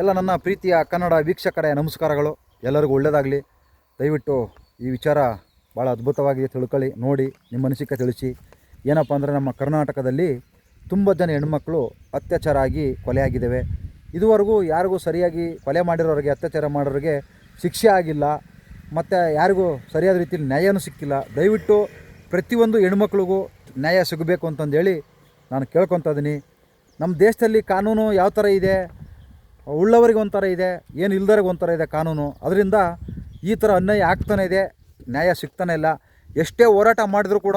ಎಲ್ಲ ನನ್ನ ಪ್ರೀತಿಯ ಕನ್ನಡ ವೀಕ್ಷಕರೇ, ನಮಸ್ಕಾರಗಳು. ಎಲ್ಲರಿಗೂ ಒಳ್ಳೆಯದಾಗಲಿ ದಯವಿಟ್ಟು ಈ ವಿಚಾರ ಭಾಳ ಅದ್ಭುತವಾಗಿ ತಿಳ್ಕೊಳ್ಳಿ, ನೋಡಿ, ನಿಮ್ಮ ಅನಿಸಿಕೆ ತಿಳಿಸಿ. ಏನಪ್ಪ ಅಂದರೆ ನಮ್ಮ ಕರ್ನಾಟಕದಲ್ಲಿ ತುಂಬ ಜನ ಹೆಣ್ಮಕ್ಳು ಅತ್ಯಾಚಾರ ಆಗಿ ಕೊಲೆಯಾಗಿದ್ದಾವೆ ಇದುವರೆಗೂ ಯಾರಿಗೂ ಸರಿಯಾಗಿ ಕೊಲೆ ಮಾಡಿರೋರಿಗೆ, ಅತ್ಯಾಚಾರ ಮಾಡೋರಿಗೆ ಶಿಕ್ಷೆ ಆಗಿಲ್ಲ. ಮತ್ತು ಯಾರಿಗೂ ಸರಿಯಾದ ರೀತಿಯಲ್ಲಿ ನ್ಯಾಯನೂ ಸಿಕ್ಕಿಲ್ಲ. ದಯವಿಟ್ಟು ಪ್ರತಿಯೊಂದು ಹೆಣ್ಮಕ್ಳಿಗೂ ನ್ಯಾಯ ಸಿಗಬೇಕು ಅಂತಂದೇಳಿ ನಾನು ಕೇಳ್ಕೊತಾ ಇದ್ದೀನಿ. ನಮ್ಮ ದೇಶದಲ್ಲಿ ಕಾನೂನು ಯಾವ ಥರ ಇದೆ? ಉಳ್ಳವರಿಗೆ ಒಂಥರ ಇದೆ, ಏನು ಇಲ್ದವ್ರಿಗೆ ಒಂಥರ ಇದೆ ಕಾನೂನು. ಅದರಿಂದ ಈ ಥರ ಅನ್ಯಾಯ ಆಗ್ತಾನೆ ಇದೆ, ನ್ಯಾಯ ಸಿಗ್ತಾನೆ ಇಲ್ಲ. ಎಷ್ಟೇ ಹೋರಾಟ ಮಾಡಿದ್ರೂ ಕೂಡ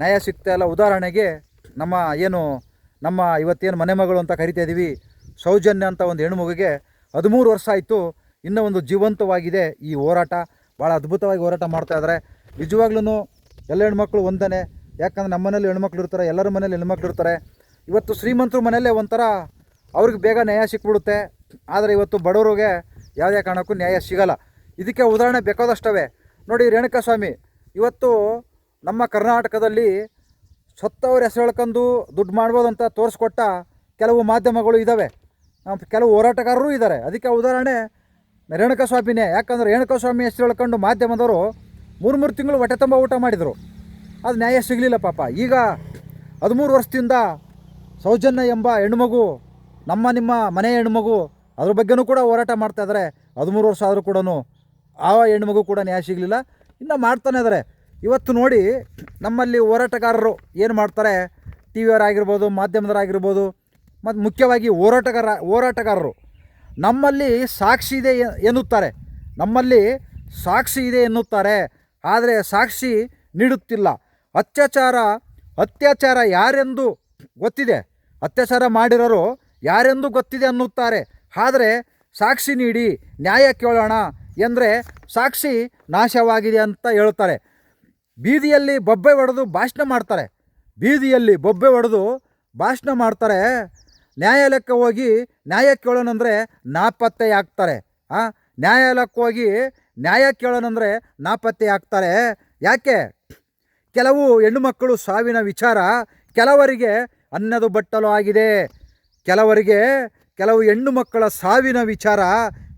ನ್ಯಾಯ ಸಿಗ್ತಾ ಇಲ್ಲ. ಉದಾಹರಣೆಗೆ ನಮ್ಮ ಏನು, ನಮ್ಮ ಇವತ್ತೇನು ಮನೆ ಮಗಳು ಅಂತ ಕರಿತಾ ಇದ್ದೀವಿ ಸೌಜನ್ಯ ಅಂತ ಒಂದು ಹೆಣ್ಮಗುಗೆ ಹದಿಮೂರು ವರ್ಷ ಆಯಿತು, ಇನ್ನೂ ಒಂದು ಜೀವಂತವಾಗಿದೆ ಈ ಹೋರಾಟ. ಭಾಳ ಅದ್ಭುತವಾಗಿ ಹೋರಾಟ ಮಾಡ್ತಾ ಇದ್ದಾರೆ ನಿಜವಾಗ್ಲೂ ಎಲ್ಲ ಹೆಣ್ಮಕ್ಳು ಒಂದನೇ. ಯಾಕಂದ್ರೆ ನಮ್ಮ ಮನೇಲಿ ಹೆಣ್ಮಕ್ಳು ಇರ್ತಾರೆ, ಎಲ್ಲರ ಮನೇಲಿ ಹೆಣ್ಮಕ್ಳು ಇರ್ತಾರೆ. ಇವತ್ತು ಶ್ರೀಮಂತರ ಮನೆಯಲ್ಲೇ ಒಂಥರ ಅವ್ರಿಗೆ ಬೇಗ ನ್ಯಾಯ ಸಿಕ್ಬಿಡುತ್ತೆ. ಆದರೆ ಇವತ್ತು ಬಡವರಿಗೆ ಯಾವುದೇ ಕಾರಣಕ್ಕೂ ನ್ಯಾಯ ಸಿಗಲ್ಲ. ಇದಕ್ಕೆ ಉದಾಹರಣೆ ಬೇಕಾದಷ್ಟವೇ. ನೋಡಿ ರೇಣುಕಾಸ್ವಾಮಿ, ಇವತ್ತು ನಮ್ಮ ಕರ್ನಾಟಕದಲ್ಲಿ ಸತ್ತವ್ರ ಹೆಸರು ಹೇಳ್ಕೊಂಡು ದುಡ್ಡು ಮಾಡ್ಬೋದು ಅಂತ ತೋರಿಸ್ಕೊಟ್ಟ ಕೆಲವು ಮಾಧ್ಯಮಗಳು ಇದ್ದಾವೆ ಕೆಲವು ಹೋರಾಟಗಾರರು ಇದ್ದಾರೆ ಅದಕ್ಕೆ ಉದಾಹರಣೆ ರೇಣುಕಾಸ್ವಾಮಿನೇ. ಯಾಕಂದ್ರೆ ರೇಣುಕಾಸ್ವಾಮಿ ಹೆಸರು ಹೇಳ್ಕೊಂಡು ಮಾಧ್ಯಮದವರು ಮೂರು ಮೂರು ತಿಂಗಳು ಹೊಟ್ಟೆ ತುಂಬ ಊಟ ಮಾಡಿದರು. ಅದು ನ್ಯಾಯ ಸಿಗಲಿಲ್ಲ ಪಾಪ. ಈಗ ಹದಿಮೂರು ವರ್ಷದಿಂದ ಸೌಜನ್ಯ ಎಂಬ ಹೆಣ್ಮಗು ನಮ್ಮ ನಿಮ್ಮ ಮನೆ ಹೆಣ್ಮಗು ಅದ್ರ ಬಗ್ಗೆನೂ ಕೂಡ ಹೋರಾಟ ಮಾಡ್ತಾ ಇದ್ದಾರೆ ಹದಿಮೂರು ವರ್ಷ ಆದರೂ ಕೂಡ ಆ ಹೆಣ್ಮಗು ಕೂಡ ನ್ಯಾಯ ಸಿಗಲಿಲ್ಲ. ಇನ್ನು ಮಾಡ್ತಾನೆ ಇದ್ದಾರೆ ಇವತ್ತು ನೋಡಿ ನಮ್ಮಲ್ಲಿ ಹೋರಾಟಗಾರರು ಏನು ಮಾಡ್ತಾರೆ? ಟಿ ವಿಯವರಾಗಿರ್ಬೋದು ಮಾಧ್ಯಮದವರಾಗಿರ್ಬೋದು, ಮತ್ತು ಮುಖ್ಯವಾಗಿ ಹೋರಾಟಗಾರ, ಹೋರಾಟಗಾರರು. ನಮ್ಮಲ್ಲಿ ಸಾಕ್ಷಿ ಇದೆ ಎನ್ನುತ್ತಾರೆ. ನಮ್ಮಲ್ಲಿ ಸಾಕ್ಷಿ ಇದೆ ಎನ್ನುತ್ತಾರೆ. ಆದರೆ ಸಾಕ್ಷಿ ನೀಡುತ್ತಿಲ್ಲ. ಅತ್ಯಾಚಾರ ಅತ್ಯಾಚಾರ ಯಾರೆಂದು ಗೊತ್ತಿದೆ? ಅತ್ಯಾಚಾರ ಮಾಡಿರೋರು ಯಾರೆಂದು ಗೊತ್ತಿದೆ ಅನ್ನುತ್ತಾರೆ. ಆದರೆ ಸಾಕ್ಷಿ ನೀಡಿ, ನ್ಯಾಯ ಕೇಳೋಣ ಎಂದರೆ ಸಾಕ್ಷಿ ನಾಶವಾಗಿದೆ ಅಂತ ಹೇಳ್ತಾರೆ. ಬೀದಿಯಲ್ಲಿ ಬೊಬ್ಬೆ ಹೊಡೆದು ಭಾಷಣ ಮಾಡ್ತಾರೆ. ಬೀದಿಯಲ್ಲಿ ಬೊಬ್ಬೆ ಹೊಡೆದು ಭಾಷಣ ಮಾಡ್ತಾರೆ. ನ್ಯಾಯಾಲಯಕ್ಕೆ ಹೋಗಿ ನ್ಯಾಯ ಕೇಳೋಣಂದರೆ ನಾಪತ್ತೆ ಆಗ್ತಾರೆ. ಆ, ನ್ಯಾಯಾಲಯಕ್ಕೆ ಹೋಗಿ ನ್ಯಾಯ ಕೇಳೋಣಂದರೆ ನಾಪತ್ತೆ ಆಗ್ತಾರೆ. ಯಾಕೆ? ಕೆಲವು ಹೆಣ್ಣುಮಕ್ಕಳು ಸಾವಿನ ವಿಚಾರ ಕೆಲವರಿಗೆ ಅನ್ನದು ಬಟ್ಟಲು ಆಗಿದೆ. ಕೆಲವರಿಗೆ ಕೆಲವು ಹೆಣ್ಣು ಮಕ್ಕಳ ಸಾವಿನ ವಿಚಾರ,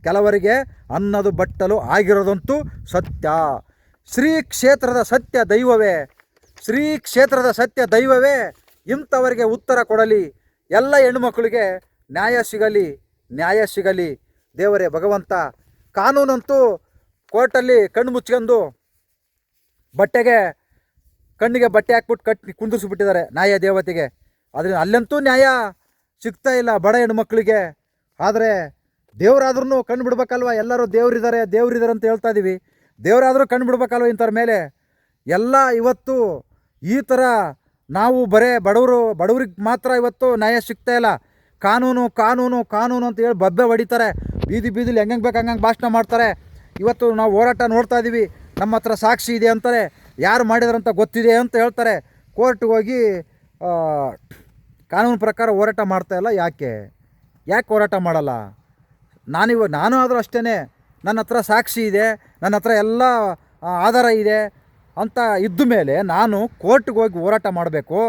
ಕೆಲವರಿಗೆ ಅನ್ನದು ಬಟ್ಟಲು ಆಗಿರೋದಂತೂ ಸತ್ಯ. ಶ್ರೀ ಕ್ಷೇತ್ರದ ಸತ್ಯ ದೈವವೇ, ಶ್ರೀ ಕ್ಷೇತ್ರದ ಸತ್ಯ ದೈವವೇ, ಇಂಥವರಿಗೆ ಉತ್ತರ ಕೊಡಲಿ. ಎಲ್ಲ ಹೆಣ್ಣುಮಕ್ಕಳಿಗೆ ನ್ಯಾಯ ಸಿಗಲಿ ನ್ಯಾಯ ಸಿಗಲಿ. ದೇವರೇ ಭಗವಂತ, ಕಾನೂನಂತೂ ಕೋರ್ಟಲ್ಲಿ ಕಣ್ಣು ಮುಚ್ಕೊಂಡು ಬಟ್ಟೆಗೆ, ಕಣ್ಣಿಗೆ ಬಟ್ಟೆ ಹಾಕ್ಬಿಟ್ಟು ಕಟ್ಟಿ ಕುಂದಿಸ್ಬಿಟ್ಟಿದ್ದಾರೆ ನ್ಯಾಯ ದೇವತೆಗೆ. ಅದರಿಂದ ಅಲ್ಲಂತೂ ನ್ಯಾಯ. ಸಿಗ್ತಾ ಇಲ್ಲ ಬಡ ಹೆಣ್ಮಕ್ಳಿಗೆ. ಆದರೆ ದೇವರಾದ್ರೂ ಕಣ್ಣು ಬಿಡ್ಬೇಕಲ್ವ ಎಲ್ಲರೂ ದೇವರಿದ್ದಾರೆ ದೇವರಿದ್ದಾರೆ ಅಂತ ಹೇಳ್ತಾ ಇದ್ದೀವಿ ದೇವರಾದರೂ ಕಣ್ಣು ಬಿಡ್ಬೇಕಲ್ವ ಇಂಥವ್ರ ಮೇಲೆ? ಎಲ್ಲ ಇವತ್ತು ಈ ಥರ ನಾವು ಬರೇ ಬಡವರು, ಬಡವ್ರಿಗೆ ಮಾತ್ರ ಇವತ್ತು ನ್ಯಾಯ ಸಿಗ್ತಾ ಇಲ್ಲ. ಕಾನೂನು ಕಾನೂನು ಕಾನೂನು ಅಂತ ಹೇಳಿ ಬಬ್ಬೆ ಹೊಡಿತಾರೆ. ಬೀದಿ ಬೀದಿಲಿ ಹೆಂಗೆ ಬೇಕು ಹಂಗಂಗೆ ಭಾಷಣ ಮಾಡ್ತಾರೆ. ಇವತ್ತು ನಾವು ಹೋರಾಟ ನೋಡ್ತಾ ಇದ್ದೀವಿ ನಮ್ಮ ಹತ್ರ ಸಾಕ್ಷಿ ಇದೆ ಅಂತಾರೆ. ಯಾರು ಮಾಡಿದಾರಂತ ಗೊತ್ತಿದೆ ಅಂತ ಹೇಳ್ತಾರೆ. ಕೋರ್ಟ್ಗೆ ಹೋಗಿ ಕಾನೂನು ಪ್ರಕಾರ ಹೋರಾಟ ಮಾಡ್ತಾ ಇಲ್ಲ. ಯಾಕೆ? ಯಾಕೆ ಹೋರಾಟ ಮಾಡಲ್ಲ? ನಾನಿವ, ನಾನು ಆದರೂ ಅಷ್ಟೇ ನನ್ನ ಹತ್ರ ಸಾಕ್ಷಿ ಇದೆ, ನನ್ನ ಹತ್ರ ಎಲ್ಲ ಆಧಾರ ಇದೆ ಅಂತ ಇದ್ದ ಮೇಲೆ ನಾನು ಕೋರ್ಟ್ಗೆ ಹೋಗಿ ಹೋರಾಟ ಮಾಡಬೇಕು,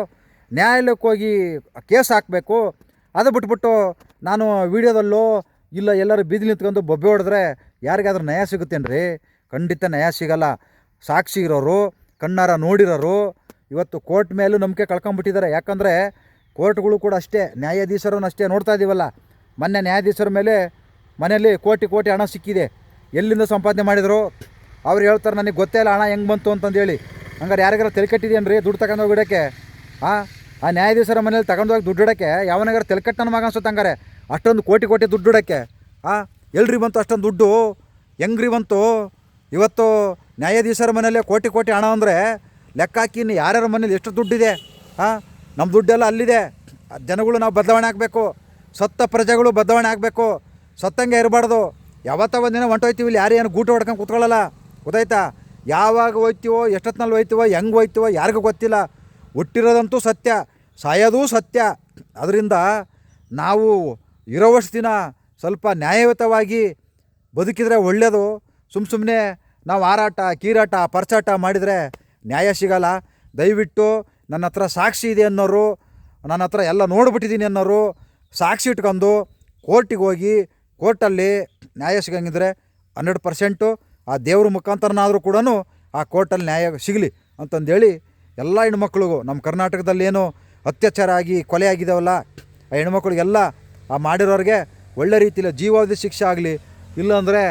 ನ್ಯಾಯಾಲಯಕ್ಕೆ ಹೋಗಿ ಕೇಸ್ ಹಾಕಬೇಕು, ಅದು ಬಿಟ್ಬಿಟ್ಟು ನಾನು ವೀಡಿಯೋದಲ್ಲೋ ಇಲ್ಲ ಎಲ್ಲರೂ ಬೀದಿ ನಿಂತ್ಕೊಂಡು ಬೊಬ್ಬೆ ಹೊಡೆದ್ರೆ ಯಾರಿಗಾದ್ರೂ ನ್ಯಾಯ ಸಿಗುತ್ತೇನ್ರಿ? ಖಂಡಿತ ನ್ಯಾಯ ಸಿಗಲ್ಲ. ಸಾಕ್ಷಿ ಇರೋರು, ಕಣ್ಣಾರ ನೋಡಿರೋರು, ಇವತ್ತು ಕೋರ್ಟ್ ಮೇಲೂ ನಂಬಿಕೆ ಕಳ್ಕೊಂಬಿಟ್ಟಿದ್ದಾರೆ. ಯಾಕಂದರೆ ಕೋರ್ಟ್ಗಳು ಕೂಡ ಅಷ್ಟೇ, ನ್ಯಾಯಾಧೀಶರನ್ನು ಅಷ್ಟೇ ನೋಡ್ತಾ ಇದ್ದೀವಲ್ಲ ಮೊನ್ನೆ ನ್ಯಾಯಾಧೀಶರ ಮೇಲೆ ಮನೆಯಲ್ಲಿ ಕೋಟಿ ಕೋಟಿ ಹಣ ಸಿಕ್ಕಿದೆ. ಎಲ್ಲಿಂದ ಸಂಪಾದನೆ ಮಾಡಿದರು? ಅವ್ರು ಹೇಳ್ತಾರೆ, ನನಗೆ ಗೊತ್ತೇ ಇಲ್ಲ, ಹಣ ಹೆಂಗೆ ಬಂತು ಅಂತಂದೇಳಿ ಹಂಗಾರೆ ಯಾರಿಗಾರ ತಲೆ ರೀ ದುಡ್ಡು ತಗೊಂಡು ಹೋಗಿಡೋಕ್ಕೆ ಹಾಂ ಆ? ನ್ಯಾಯಾಧೀಶರ ಮನೇಲಿ ತಗೊಂಡೋಗಿ ದುಡ್ಡು ಇಡಕ್ಕೆ? ಯಾವನಾಗಾರ ತಲೆ ಕಟ್ಟನ ಮಗ ಅನ್ಸುತ್ತೆ ಹಂಗಾರೆ. ಅಷ್ಟೊಂದು ಕೋಟಿ ಕೋಟಿ ದುಡ್ಡು ಇಡಕ್ಕೆ? ಹಾಂ ಎಲ್ರಿ ಬಂತು ಅಷ್ಟೊಂದು ದುಡ್ಡು? ಹೆಂಗ್ರಿ ಬಂತು? ಇವತ್ತು ನ್ಯಾಯಾಧೀಶರ ಮನೇಲೆ ಕೋಟಿ ಕೋಟಿ ಹಣ ಅಂದರೆ, ಲೆಕ್ಕ ಹಾಕಿ ಇನ್ನು ಯಾರ್ಯಾರ ಮನೇಲಿ ಎಷ್ಟು ದುಡ್ಡಿದೆ? ಹಾಂ ನಮ್ಮ ದುಡ್ಡೆಲ್ಲ ಅಲ್ಲಿದೆ. ಜನಗಳು ನಾವು ಬದಲಾವಣೆ ಆಗಬೇಕು. ಸತ್ತ ಪ್ರಜೆಗಳು ಬದಲಾವಣೆ ಆಗಬೇಕು. ಸತ್ತಂಗೆ ಇರಬಾರ್ದು. ಯಾವತ್ತ ಒಂದಿನ ಹೊಂಟೋಯ್ತೀವಿ ಇಲ್ಲಿ ಯಾರು ಏನು ಗೂಟ ಹೊಡ್ಕೊಂಡು ಕೂತ್ಕೊಳ್ಳಲ್ಲ. ಗೊತ್ತಾಯ್ತಾ? ಯಾವಾಗ ಹೋಯ್ತೀವೋ ಎಷ್ಟೊತ್ತಿನಲ್ಲಿ ಹೋಯ್ತೀವೋ, ಹೆಂಗೆ ಹೋಯ್ತೀವೋ ಯಾರಿಗೂ ಗೊತ್ತಿಲ್ಲ. ಹುಟ್ಟಿರೋದಂತೂ ಸತ್ಯ, ಸಾಯೋದೂ ಸತ್ಯ. ಅದರಿಂದ ನಾವು ಇರೋವಷ್ಟು ದಿನ ಸ್ವಲ್ಪ ನ್ಯಾಯಯುತವಾಗಿ ಬದುಕಿದರೆ ಒಳ್ಳೆಯದು ಸುಮ್ಮ ಸುಮ್ಮನೆ ನಾವು ಹಾರಾಟ, ಕೀರಾಟ, ಪರ್ಚಾಟ ಮಾಡಿದರೆ ನ್ಯಾಯ ಸಿಗಲ್ಲ. ದಯವಿಟ್ಟು ನನ್ನ ಹತ್ರ ಸಾಕ್ಷಿ ಇದೆ ಅನ್ನೋರು, ನನ್ನ ಹತ್ರ ಎಲ್ಲ ನೋಡ್ಬಿಟ್ಟಿದ್ದೀನಿ ಅನ್ನೋರು ಸಾಕ್ಷಿ ಇಟ್ಕೊಂಡು ಕೋರ್ಟಿಗೆ ಹೋಗಿ ಕೋರ್ಟಲ್ಲಿ ನ್ಯಾಯ ಸಿಗಂಗಿದ್ರೆ ಹಂಡ್ರೆಡ್ ಪರ್ಸೆಂಟು ಆ ದೇವ್ರ ಮುಖಾಂತರನಾದರೂ ಕೂಡ ಆ ಕೋರ್ಟಲ್ಲಿ ನ್ಯಾಯ ಸಿಗಲಿ ಅಂತಂದೇಳಿ ಎಲ್ಲ ಹೆಣ್ಮಕ್ಳಿಗೂ, ನಮ್ಮ ಕರ್ನಾಟಕದಲ್ಲಿ ಏನು ಅತ್ಯಾಚಾರ ಆಗಿ ಕೊಲೆ ಆಗಿದಾವಲ್ಲ, ಆ ಹೆಣ್ಮಕ್ಳಿಗೆಲ್ಲ ಆ ಮಾಡಿರೋರಿಗೆ ಒಳ್ಳೆ ರೀತಿಯಲ್ಲಿ ಜೀವಾವಧಿ ಶಿಕ್ಷೆ ಆಗಲಿ, ಇಲ್ಲಾಂದರೆ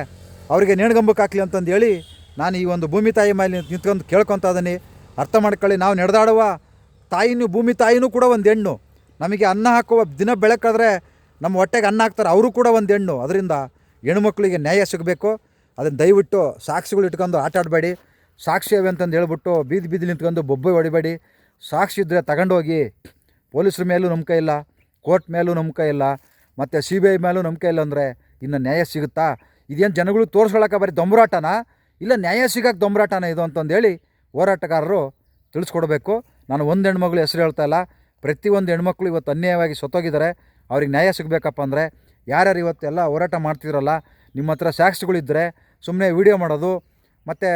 ಅವರಿಗೆ ನೇಣ್ಗಂಬಕ್ಕಾಗಲಿ ಅಂತಂದು ಅಂತಂದೇಳಿ ನಾನು ಈ ಒಂದು ಭೂಮಿ ತಾಯಿ ಮೇಲೆ ನಿಂತ್ಕೊಂಡು ಕೇಳ್ಕೊತಾ ಇದ್ದೀನಿ ಅರ್ಥ ಮಾಡ್ಕೊಳ್ಳಿ, ನಾವು ನಡೆದಾಡುವ ತಾಯಿನೂ ಭೂಮಿ ತಾಯಿನೂ ಕೂಡ ಒಂದು ಹೆಣ್ಣು. ನಮಗೆ ಅನ್ನ ಹಾಕುವ ದಿನ ಬೆಳಕಾದ್ರೆ ನಮ್ಮ ಹೊಟ್ಟೆಗೆ ಅನ್ನ ಹಾಕ್ತಾರೆ, ಅವರು ಕೂಡ ಒಂದು ಹೆಣ್ಣು. ಅದರಿಂದ ಹೆಣ್ಮಕ್ಳಿಗೆ ನ್ಯಾಯ ಸಿಗಬೇಕು. ಅದನ್ನು ದಯವಿಟ್ಟು ಸಾಕ್ಷಿಗಳು ಇಟ್ಕೊಂಡು ಆಟ ಆಡಬೇಡಿ. ಸಾಕ್ಷಿ ಅವೆ ಅಂತಂದು ಹೇಳ್ಬಿಟ್ಟು ಬೀದಿ ಬೀದಿ ನಿಂತ್ಕೊಂಡು ಬೊಬ್ಬೆ ಹೊಡಿಬೇಡಿ. ಸಾಕ್ಷಿ ಇದ್ದರೆ ತಗೊಂಡೋಗಿ ಪೊಲೀಸ್ರ ಮೇಲೂ ನಂಬಿಕೆ ಇಲ್ಲ, ಕೋರ್ಟ್ ಮೇಲೂ ನಂಬಿಕೆ ಇಲ್ಲ, ಮತ್ತು ಸಿ ಬಿ ಐ ಮೇಲೂ ನಂಬಿಕೆ ಇಲ್ಲ ಅಂದರೆ ಇನ್ನು ನ್ಯಾಯ ಸಿಗುತ್ತಾ? ಇದೇನು ಜನಗಳು ತೋರಿಸ್ಕೊಳಕ್ಕೆ ಬರೀ ದೊಂಬರಾಟನ? ಇಲ್ಲ ನ್ಯಾಯ ಸಿಗೋಕ್ಕೆ ದೊಂಬರಾಟನ ಇದು ಅಂತಂದೇಳಿ ಹೋರಾಟಗಾರರು ತಿಳಿಸ್ಕೊಡ್ಬೇಕು. ನಾನು ಒಂದು ಹೆಣ್ಮಗಳು ಹೆಸರು ಹೇಳ್ತಾ ಇಲ್ಲ. ಪ್ರತಿಯೊಂದು ಹೆಣ್ಮಕ್ಳು ಇವತ್ತು ಅನ್ಯಾಯವಾಗಿ ಸತ್ತೋಗಿದ್ದಾರೆ ಅವ್ರಿಗೆ ನ್ಯಾಯ ಸಿಗಬೇಕಪ್ಪ ಅಂದರೆ ಯಾರ್ಯಾರು ಇವತ್ತೆಲ್ಲ ಹೋರಾಟ ಮಾಡ್ತಿದ್ರಲ್ಲ, ನಿಮ್ಮ ಹತ್ರ ಸಾಕ್ಷಿಗಳಿದ್ದರೆ ಸುಮ್ಮನೆ ವೀಡಿಯೋ ಮಾಡೋದು, ಮತ್ತು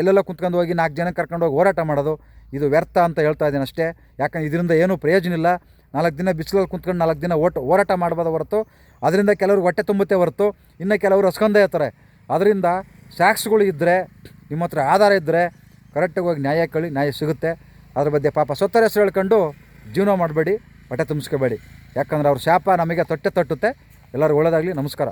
ಎಲ್ಲೆಲ್ಲ ಕುಂತ್ಕೊಂಡು ಹೋಗಿ ನಾಲ್ಕು ಜನ ಕರ್ಕೊಂಡು ಹೋಗಿ ಹೋರಾಟ ಮಾಡೋದು, ಇದು ವ್ಯರ್ಥ ಅಂತ ಹೇಳ್ತಾ ಇದ್ದೀನಿ ಅಷ್ಟೇ. ಯಾಕಂದ್ರೆ ಇದರಿಂದ ಏನೂ ಪ್ರಯೋಜನ ಇಲ್ಲ. ನಾಲ್ಕು ದಿನ ಬಿಸಿಲಲ್ಲಿ ಕುತ್ಕೊಂಡು ನಾಲ್ಕು ದಿನ ಓಟ ಹೋರಾಟ ಮಾಡ್ಬೋದು ಹೊರತು, ಅದರಿಂದ ಕೆಲವರು ಹೊಟ್ಟೆ ತುಂಬುತ್ತೆ ಹೊರತು, ಇನ್ನು ಕೆಲವರು ಹಸ್ಕೊಂಡೇ ಇರ್ತಾರೆ. ಅದರಿಂದ ಸಾಕ್ಷಿಗಳು ಇದ್ದರೆ ನಿಮ್ಮ ಹತ್ರ ಆಧಾರ ಇದ್ದರೆ ಕರೆಕ್ಟಾಗಿ ಹೋಗಿ ನ್ಯಾಯ ಕೇಳಿ ನ್ಯಾಯ ಸಿಗುತ್ತೆ. ಅದ್ರ ಬಗ್ಗೆ ಪಾಪ ಸೊತ್ತರ ಹೆಸರು ಹೇಳ್ಕೊಂಡು ಜೀವನ ಮಾಡಬೇಡಿ ಹೊಟ್ಟೆ ತುಂಬಿಸ್ಕೋಬೇಡಿ. ಯಾಕಂದ್ರೆ ಅವ್ರ ಶಾಪ ನಮಗೆ ತೊಟ್ಟೆ ತಟ್ಟುತ್ತೆ. ಎಲ್ಲರೂ ಒಳ್ಳೆಯದಾಗಲಿ ನಮಸ್ಕಾರ.